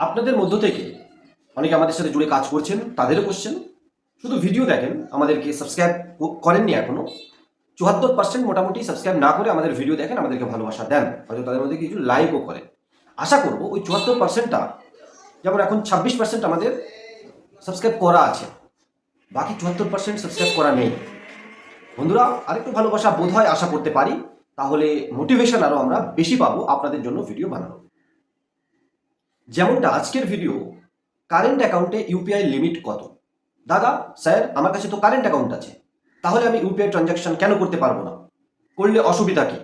আপনাদের মধ্য থেকে অনেকে আমাদের সাথে জুড়ে কাজ করছেন, তাদেরও কোশ্চেন শুধু ভিডিও দেখেন, আমাদেরকে সাবস্ক্রাইব করেননি এখনও। চুয়াত্তর পার্সেন্ট মোটামুটি সাবস্ক্রাইব না করে আমাদের ভিডিও দেখেন, আমাদেরকে ভালোবাসা দেন। হয়তো তাদের মধ্যে কিছু লাইকও করেন আশা করব ওই চুয়াত্তর পার্সেন্টটা যেমন এখন ছাব্বিশ পার্সেন্ট আমাদের সাবস্ক্রাইব করা আছে। বাকি চুয়াত্তর পার্সেন্ট সাবস্ক্রাইব করা নেই। বন্ধুরা, আরেকটু ভালোবাসা বোধ হয় আশা করতে পারি, তাহলে মোটিভেশন আরও আমরা বেশি পাবো আপনাদের জন্য ভিডিও বানানো যেমনটা আজকের ভিডিও কারেন্ট অ্যাকাউন্টে ইউপিআই লিমিট কত? দাদা স্যার আমার কাছে তো কারেন্ট অ্যাকাউন্ট আছে। তাহলে আমি ইউপিআই ট্রানজাকশন কেন করতে পারব না? করলে অসুবিধা কি?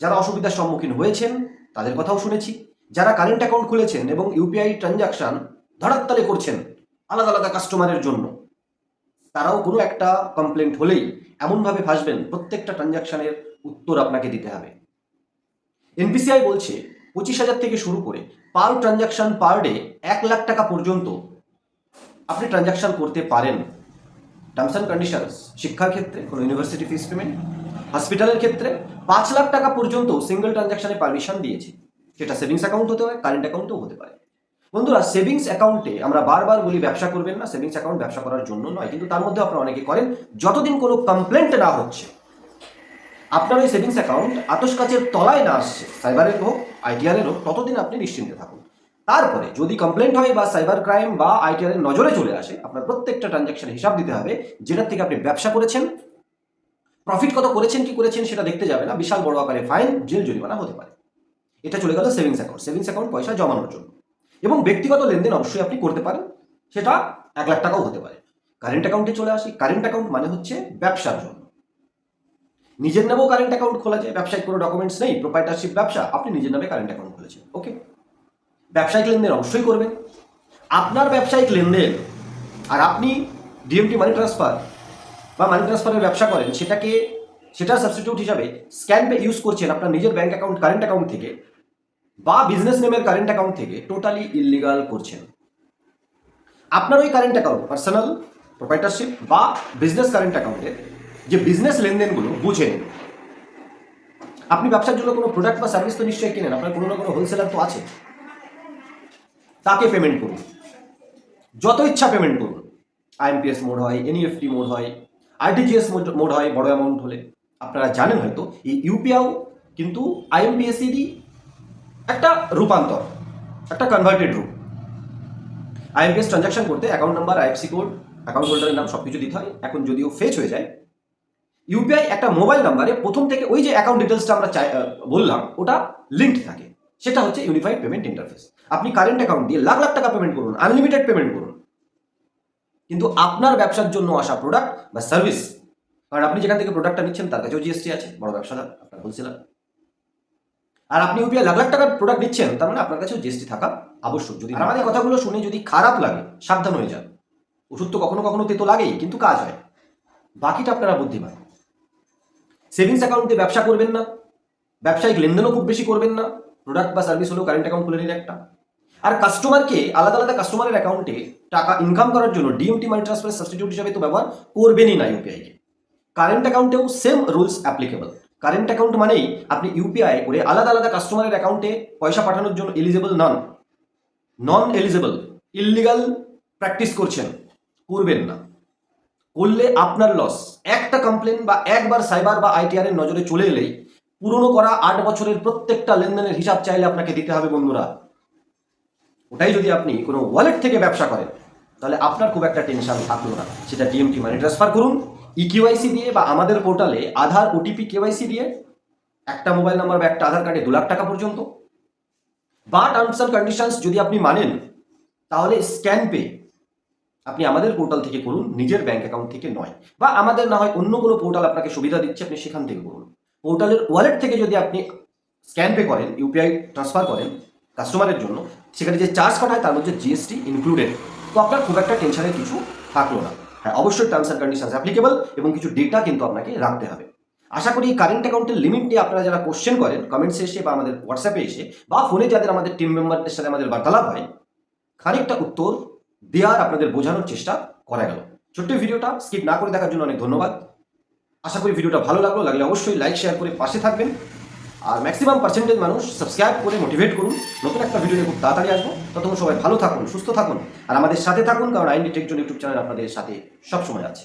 যারা অসুবিধার সম্মুখীন হয়েছেন, তাদের কথাও শুনেছি। যারা কারেন্ট অ্যাকাউন্ট খুলেছেন এবং ইউপিআই ট্রানজাকশন ধরাত্তালে করছেন, আলাদা আলাদা কাস্টমারের জন্য, তারাও কোনো একটা কমপ্লেন্ট হলেই এমনভাবে ফাঁসবেন, প্রত্যেকটা ট্রানজাকশনের উত্তর আপনাকে দিতে হবে। এনপিসিআই বলছে পঁচিশ হাজার থেকে শুরু করে পার ট্রানজাকশন পার ডে এক লাখ টাকা পর্যন্ত আপনি ট্রানজাকশন করতে পারেন। টার্মস অ্যান্ড কন্ডিশনস শিক্ষার ক্ষেত্রে কোনো ইউনিভার্সিটি ফিস পেমেন্ট হসপিটালের ক্ষেত্রে পাঁচ লাখ টাকা পর্যন্ত সিঙ্গেল ট্রানজাকশনে পারমিশন দিয়েছে। সেটা সেভিংস অ্যাকাউন্ট হতে পারে কারেন্ট অ্যাকাউন্টও হতে পারে। বন্ধুরা সেভিংস অ্যাকাউন্টে আমরা বারবার বলি ব্যবসা করবেন না সেভিংস অ্যাকাউন্ট ব্যবসা করার জন্য নয়, কিন্তু তার মধ্যে আপনারা অনেকে করেন, যতদিন কোনো কমপ্লেন্ট না হচ্ছে আপনার ওই সেভিংস অ্যাকাউন্ট আতস কাচের তলায় না আসছে সাইবারের হোক আইটিআরের হোক, ততদিন আপনি নিশ্চিন্তে থাকুন। তারপরে যদি কমপ্লেন্ট হয় বা সাইবার ক্রাইম বা আইটিআরের নজরে চলে আসে, আপনার প্রত্যেকটা ট্রানজাকশন হিসাব দিতে হবে, যেটার থেকে আপনি ব্যবসা করেছেন প্রফিট কত করেছেন, কি করেছেন সেটা দেখতে যাবে না, বিশাল বড় আকারে ফাইন জেল জরিমানা হতে পারে। এটা চলে গেল সেভিংস অ্যাকাউন্ট সেভিংস অ্যাকাউন্ট পয়সা জমানোর জন্য। এবং ব্যক্তিগত লেনদেন অবশ্যই আপনি করতে পারেন, সেটা এক লাখ টাকাও হতে পারে। কারেন্ট অ্যাকাউন্টে চলে আসি কারেন্ট অ্যাকাউন্ট মানে হচ্ছে ব্যবসার জন্য। নিজের নামেও কারেন্ট অ্যাকাউন্ট খোলা যায় ব্যবসায়িক কোনো ডকুমেন্টস নেই প্রোপাইটারশিপ ব্যবসা, আপনি নিজের নামে কারেন্ট অ্যাকাউন্ট খুলেছেন ওকে ব্যবসায়িক লেনদেন অবশ্যই করবেন। আপনার ব্যবসায়িক লেনদেন, আর আপনি ডিএমটি মানি ট্রান্সফার বা মানি ট্রান্সফারের ব্যবসা করেন, সেটাকে, সেটার সাবস্টিটিউট হিসাবে স্ক্যান পে ইউজ করছেন আপনার নিজের ব্যাঙ্ক অ্যাকাউন্ট কারেন্ট অ্যাকাউন্ট থেকে, বা বিজনেস নেমের কারেন্ট অ্যাকাউন্ট থেকে টোটালি ইলিগাল করছেন। আপনার ওই কারেন্ট অ্যাকাউন্ট পার্সোনাল প্রোপাইটারশিপ বা বিজনেস কারেন্ট অ্যাকাউন্টে যে বিজনেস লেনদেনগুলো বুঝে নিন। আপনি ব্যবসার জন্য কোনো প্রোডাক্ট বা সার্ভিস তো নিশ্চয়ই কেনেন, আপনার কোনো না কোনো হোলসেলার তো আছে। তাকে পেমেন্ট করুন। যত ইচ্ছা পেমেন্ট করুন। আইএমপিএস মোড হয় এনইএফটি মোড হয় আরটিজিএস মোড হয়, বড় অ্যামাউন্ট হলে। আপনারা জানেন হয়তো, এই ইউপিআও কিন্তু আইএমপিএসিরই একটা রূপান্তর, একটা কনভার্টেড রূপ আইএমপিএস ট্রানজাকশন করতে account number IFC code account হোল্ডারের নাম সব কিছু দিতে হয়। এখন যদিও ফেচ হয়ে যায় ইউপিআই একটা মোবাইল নাম্বারে প্রথম থেকে ওই যে অ্যাকাউন্ট ডিটেলসটা আমরা চাই বললাম ওটা লিঙ্ক থাকে। সেটা হচ্ছে ইউনিফাইড পেমেন্ট ইন্টারফেস আপনি কারেন্ট অ্যাকাউন্ট দিয়ে লাখ লাখ টাকা পেমেন্ট করুন আনলিমিটেড পেমেন্ট করুন। কিন্তু আপনার ব্যবসার জন্য আসা প্রোডাক্ট বা সার্ভিস কারণ আপনি যেখান থেকে প্রোডাক্টটা নিচ্ছেন তার কাছেও জিএসটি আছে বড় ব্যবসাদার আপনার হোলসেলার আর আপনি ইউপিআই লাখ লাখ টাকার প্রোডাক্ট নিচ্ছেন তার মানে আপনার কাছেও জিএসটি থাকা আবশ্যক। যদি আমাদের কথাগুলো শুনে যদি খারাপ লাগে সাবধান হয়ে যান। ওষুধ তো কখনো কখনো তেতো লাগেই কিন্তু কাজ হয়। বাকিটা আপনারা বুদ্ধিমান। সেভিংস অ্যাকাউন্টে ব্যবসা করবেন না, ব্যবসায়িক লেনদেনও খুব বেশি করবেন না প্রোডাক্ট বা সার্ভিস হলেও কারেন্ট অ্যাকাউন্ট খুলে নিন একটা। আর কাস্টমারকে আলাদা আলাদা কাস্টমারের অ্যাকাউন্টে টাকা ইনকাম করার জন্য ডিএমটি মানি ট্রান্সফার সাবস্টিটিউট হিসাবে তো ব্যবহার করবেনই না ইউপিআইকে current অ্যাকাউন্টেও same rules applicable current account মানেই আপনি ইউপিআই করে আলাদা আলাদা কাস্টমারের অ্যাকাউন্টে পয়সা পাঠানোর জন্য এলিজেবল নন। নন এলিজেবল ইলিগাল প্র্যাকটিস করছেন, করবেন না। করলে আপনার লস একটা কমপ্লেন বা একবার সাইবার বা আইটিআর এর নজরে চলে এলেই পুরনো করা আট বছরের প্রত্যেকটা লেনদেনের হিসাব চাইলে আপনাকে দিতে হবে বন্ধুরা। ওটাই যদি আপনি কোনো ওয়ালেট থেকে ব্যবসা করেন, তাহলে আপনার খুব একটা টেনশন থাকল না। সেটা ডিএমটি মানি ট্রান্সফার করুন ই কেওয়াইসি দিয়ে বা আমাদের পোর্টালে আধার ওটিপি কেওয়াইসি দিয়ে একটা মোবাইল নাম্বার বা একটা আধার কার্ডে দু লাখ টাকা পর্যন্ত। বা টার্মস অ্যান্ড কন্ডিশনস যদি আপনি মানেন, তাহলে স্ক্যান পে আপনি আমাদের পোর্টাল থেকে করুন, নিজের ব্যাংক অ্যাকাউন্ট থেকে নয়। বা আমাদের না হয় অন্য কোনো পোর্টাল আপনাকে সুবিধা দিচ্ছে, আপনি সেখান থেকে করুন। পোর্টালের ওয়ালেট থেকে যদি আপনি স্ক্যান পে করেন ইউপিআই ট্রান্সফার করেন কাস্টমারের জন্য, সেখানে যে চার্জ কাটা হয় তার মধ্যে জিএসটি ইনক্লুডেড তো আপনার খুব একটা টেনশনের কিছু থাকল না। হ্যাঁ অবশ্যই টার্মস অ্যান্ড কন্ডিশনস অ্যাপ্লিকেবল এবং কিছু ডেটা কিন্তু আপনাকে রাখতে হবে। আশা করি কারেন্ট অ্যাকাউন্টের লিমিট নিয়ে আপনারা যারা কোশ্চেন করেন কমেন্টসে এসে বা আমাদের হোয়াটসঅ্যাপে এসে বা ফোনে যাদের আমাদের টিম মেম্বারদের সাথে আমাদের বার্তালাপ হয়, খানিকটা উত্তর দেওয়ার আপনাদের বোঝানোর চেষ্টা করা গেল। ছোট্ট ভিডিওটা স্কিপ না করে দেখার জন্য অনেক ধন্যবাদ। আশা করি ভিডিওটা ভালো লাগল, লাগলে অবশ্যই লাইক শেয়ার করে পাশে থাকবেন। আর ম্যাক্সিমাম পার্সেন্টেজ মানুষ সাবস্ক্রাইব করে মোটিভেট করুন। নতুন একটা ভিডিও নিয়ে খুব তাড়াতাড়ি আসব। ততক্ষণ সবাই ভালো থাকুন, সুস্থ থাকুন। আর আমাদের সাথে থাকুন, কারণ আইনডি টেকজন ইউটিউব চ্যানেল আপনাদের সাথে সবসময় আছে।